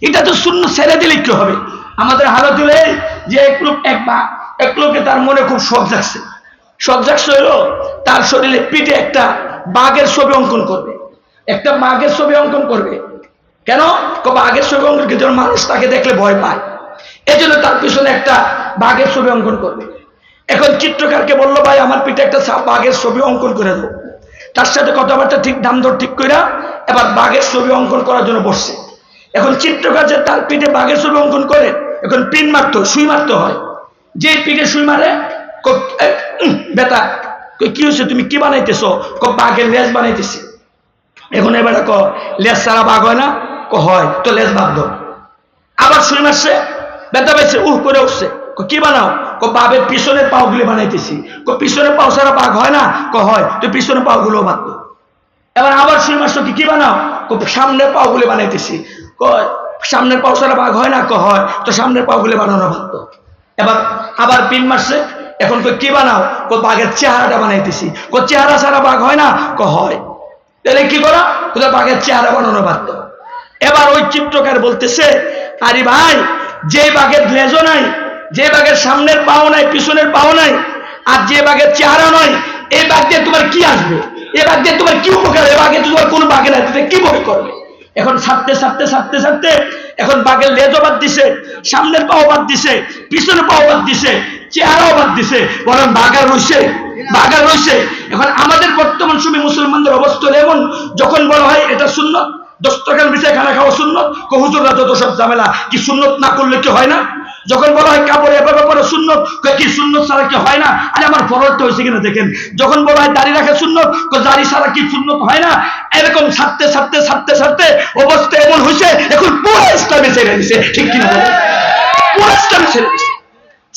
এটা তো শূন্য ছেড়ে দিলে কি হবে? আমাদের হালত হলে যে এক লোক এক বা এক লোকে তার মনে খুব শখ জাগছে। শখ জাগছে হলো তার শরীরে পিঠে একটা বাঘের ছবি অঙ্কন করবে। একটা বাঘের ছবি অঙ্কন করবে। কেন? বাঘের ছবি অঙ্কন যেন মানুষ তাকে দেখলে ভয় পায়। এই জন্য তার পিছনে একটা বাঘের ছবি অঙ্কন করবে। এখন চিত্রকারকে বলল, ভাই, আমার পিঠে একটা বাঘের ছবি অঙ্কন করে দাও। তার সাথে কথাবার্তা ঠিক দাম দর ঠিক করে এবার বাঘের ছবি অঙ্কন করার জন্য বসছে। এখন চিত্রকার যে তার পিঠে বাঘের ছবি অঙ্কন করে, এখন পিন মারতে, সুই মারতে হয়। যে পিঠে সুই মারে বেটা কি হয়েছে তুমি কি বানাইতেছো? বাঘের লেজ বানাইতেছি। এখন এবারে ক, লেজ ছাড়া বাঘ হয় না, ক, হয়, তো লেজ বাদ দাও আবার শুনে মারছে ব্যথা পাইছে উহ, করে উঠছে। কি বানাও? ক বাবের পিছনের পাওগুলি বানাইতেছি। ক পিছনের পাও ছাড়া বাঘ হয় না, ক, হয়, তো পিছনের পাওগুলো বাদ দাও এবার আবার শুনে মারছো কি কি বানাও? সামনে পাওগুলি বানাইতেছি। সামনের পাও ছাড়া বাঘ হয় না ক হয়। তো সামনের পাওগুলি বানানো বাদ দাও এবার আবার পিন মারছে এখন কই কি বানাও? ক বাঘের চেহারাটা বানাইতেছি। ক চেহারা ছাড়া বাঘ হয় না ক হয়। তাহলে কি করা কোথাও বাঘের চেহারা বানানো বাধ্য। এবার ওই চিত্রকার বলতেছে, আরে ভাই, যে বাঘের লেজও নাই, যে বাঘের সামনের পাও নাই, পিছনের পাও নাই, আর যে বাঘের চেহারা নয় এই বাঘ দিয়ে তোমার কি আসবে? এ বাঘ দিয়ে তোমার কি উপকার? এ বাঘে তোমার কোনো বাঘে নাই তুমি কি বই করবে? এখন ছাড়তে ছাড়তে ছাড়তে ছাড়তে এখন বাঘের লেজও বাদ দিছে, সামনের পাও বাদ দিছে, পিছনের পাও বাদ দিছে, চেহারাও বাদ দিছে, বরং বাঘা রয়েছে বাঘা রয়েছে এখন আমাদের বর্তমান সময় মুসলমানদের অবস্থা এমন, যখন বলা হয় এটা শূন্য দশ টাকার বিষয়ে খানা খাওয়া শূন্য কহুজুররা যত সব ঝামেলা, কি শূন্যত না করলে কি হয় না? যখন বলা হয় কাপড় এভাবে পরে কয় কি সুন্নত ছাড়া কি হয় না? আরে আমার ফরজটা হয়েছে কিনা দেখেন। যখন বলা হয় দাড়ি রাখা কয় দাড়ি ছাড়া কি সুন্নত হয় না? এরকম ছাড়তে ছাড়তে ছাড়তে ছাড়তে অবস্থা এমন হয়েছে, এখন পুরো ইসলামে ছেড়ে দিছে। ঠিক কিনা? পুরো ইসলামে ছেড়ে দিছে।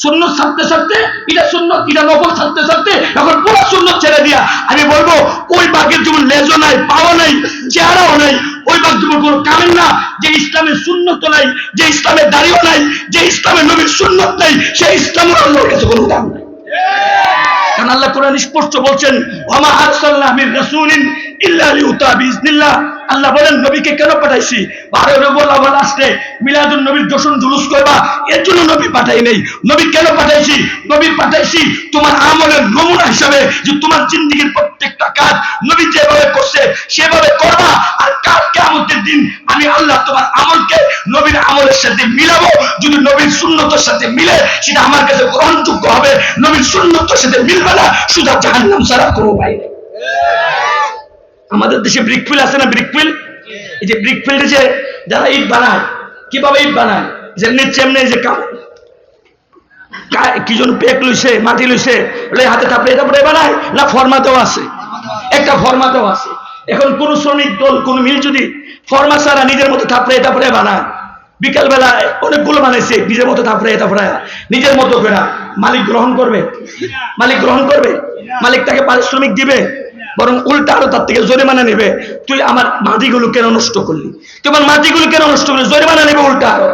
সুন্নত ছাড়তে ছাড়তে, এটা সুন্নত, এটা নকল ছাড়তে ছাড়তে, এখন পুরো সুন্নত ছেড়ে দিয়া। আমি বলব ওই বাঘের যেমন লেজও নাই পাওয়া নাই, চেহারাও নাই, ওই বাঘ যেমন কোনো কামেন না, যে ইসলামের সুন্নত নাই, যে ইসলামের দাড়িও নাই, যে ইসলামের নবীর সুন্নত নাই সেই ইসলামের আল্লাহর কাছে কোনো দাম নাই। কারণ আল্লাহ কোরআন স্পষ্ট বলছেন মির ইল্লা লিউতা আল্লাহ বলেন, নবীকে কেন পাঠাইছি? বারো রবিউল মিলাদুন নবীর জুলুস করবা, এর জন্য নবী পাঠাই নাই। নবী কেন পাঠাইছি? নবী পাঠাইছি তোমার আমলের নমুনা যে তোমার জিন্দেগীর প্রত্যেকটা কাজ নবী যেভাবে করছে, সেভাবে করবা। আর কাল কিয়ামতের দিন আমি আল্লাহ তোমার আমলকে নবীর আমলের সাথে মিলাবো। যদি নবীর সুন্নতের সাথে মিলে, সেটা আমার কাছে গ্রহণযোগ্য হবে। নবীর সুন্নতের সাথে মিলবে না শুধু জাহান্নাম ছাড়া কোনো বাইরে আমাদের দেশে ব্রিকফিল আছে না ব্রিকফিল এই যে ব্রিকফিল্ডে যে যারা ইট বানায়, কীভাবে ইট বানায়? যে যেমনি চেমনি যে কাম কা- কি জন পেক লইছে, মাটি লইছে লই হাতে থাপড়ে থাপড়ে বানায়, না ফরমাতেও আছে। একটা ফরমাতেও আছে। এখন কোন শ্রমিক দল, কোন মিল যদি ফরমা ছাড়া নিজের মতো থাপড়ে থাপড়ে বানায় বিকাল বেলায় অনেকগুলো বানাইছে, নিজের মতো থাপড়ে থাপড়ে, নিজের মতো করে মালিক গ্রহণ করবে। মালিক গ্রহণ করবে। মালিক তাকে পারিশ্রমিক দিবে, বরং উল্টা আরও তার থেকে জরিমানা নেবে। তুই আমার মাটিগুলো কেন নষ্ট করলি? তুই আমার মাটিগুলো কেন নষ্ট করলি? জরিমানা নেবে উল্টা আরও।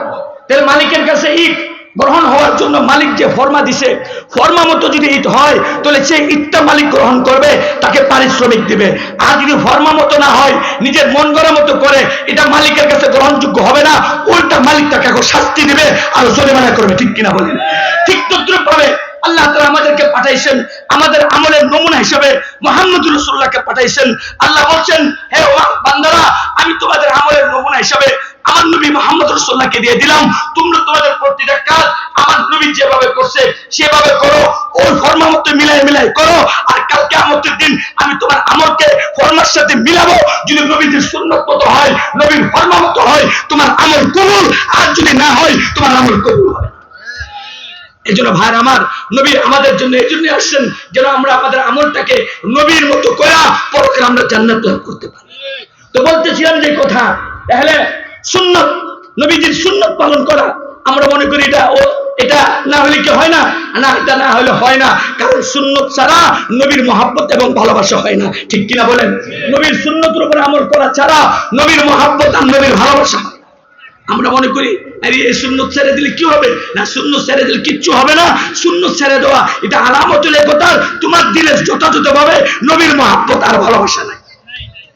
তাহলে মালিকের কাছে ইট গ্রহণ হওয়ার জন্য মালিক যে ফর্মা দিছে, ফর্মা মতো যদি ইট হয়, তাহলে সেই ইটটা মালিক গ্রহণ করবে, তাকে পারিশ্রমিক দিবে। আর যদি ফর্মা মতো না হয়, নিজের মন গড়া মতো করে, এটা মালিকের কাছে গ্রহণযোগ্য হবে না, উল্টা মালিক তাকে এখন শাস্তি দিবে আর জরিমানা করবে, ঠিক কিনা বলেন? ঠিক তদ্রুপ ভাবে আল্লাহ তালা আমাদেরকে পাঠাইছেন, আমাদের আমলের নমুনা হিসেবে মোহাম্মদ রসুল্লাহকে পাঠাইছেন। আল্লাহ বলছেন, হে বান্দারা, আমি তোমাদের আমলের নমুনা হিসেবে আমার নবী মোহাম্মদ রসুল্লাহকে দিয়ে দিলাম। তোমরা তোমাদের প্রতিটা কাজ নবী যেভাবে করছে, সেভাবে করো। ওই ফর্মা মতো মিলাই মিলাই করো। আর কালকে আমতের দিন আমি তোমার আমলকে ফর্মার সাথে মিলাবো। যদি নবীদের সুন্নত মতো হয়, নবীর ফর্মা মতো হয়, তোমার আমল কবুল। আর যদি না হয়, তোমার আমল কবুল হবে এই জন্য ভাই আমার, নবী আমাদের জন্য এই জন্য আসছেন, যেন আমরা আমাদের আমলটাকে নবীর মতো করা পরকে আমরা জান্নাত লাভ করতে পারি। তো বলতেছিলাম যে কথা, তাহলে সুন্নত, নবীজির সুন্নত পালন করা, আমরা মনে করি এটা ও এটা না হলে কি হয় না? না, এটা না হলে হয় না। কারণ সুন্নত ছাড়া নবীর মহাব্বত এবং ভালোবাসা হয় না। ঠিক কিনা বলেন? নবীর সুন্নতের উপরে আমল করা ছাড়া নবীর মহাব্বত আর নবীর ভালোবাসা আমরা মনে করি, আরে, এই সুন্নত ছেড়ে দিলে কি হবে? না, সুন্নত ছেড়ে দিলে কিচ্ছু হবে না। সুন্নত ছেড়ে দেওয়া, এটা আলামত কথা তোমার দিলে যথাযথ ভাবে নবীর মহাব্বত আর ভালোবাসা নাই।